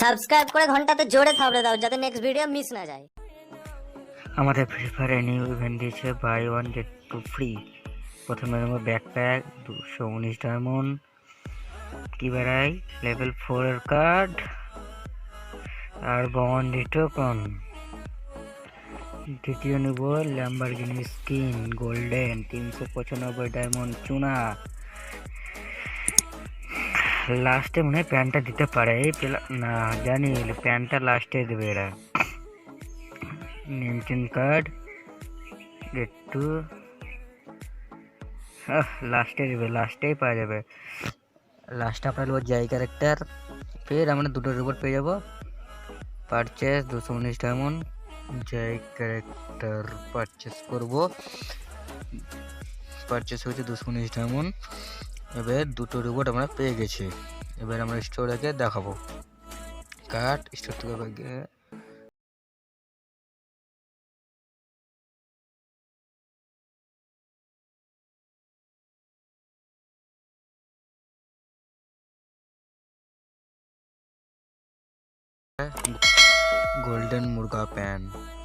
Subscribe করে ঘন্টাতে জোরে থাবড়ে দাও, যাতে নেক্সট ভিডিও মিস না যায়। আমাদের ফ্রি ফায়ারে নিউ ইভেন্ট দিয়েছে buy one get two free প্রথমে দেবো ব্যাকপ্যাক দুশো উনিশ ডায়মন্ড কি বেড়াই? লেভেল ফোরের কার্ড আর বন্ডি টোকন দ্বিতীয় নেব ল্যাম্বারগিনি স্কিন গোল্ডেন তিনশো পঁচানব্বই ডায়মন্ড চুনা। লাস্টে মনে হয় প্যান্টটা দিতে পারে। না, জানি প্যান্টটা লাস্টে দেবে এরা। নেমচিন কার্ড গেট টু লাস্টে দেবে লাস্টেই পাওয়া যাবে। লাস্টে আপনার নেব জাই ক্যারেক্টার ফের আমরা দুটো রিপোর্ট পেয়ে যাব। পারচেস দুশো উনিশ ডায়মন্ড জাই ক্যারেক্টার পারচেস করব। পারচেস হয়েছে দুশো উনিশ ডায়মন্ড এবার দুটো রোবট আমরা পেয়ে গেছি। এবার আমরা স্টোরেকে দেখাবো। কাট স্টোর থেকে গোল্ডেন মুরগা প্যান।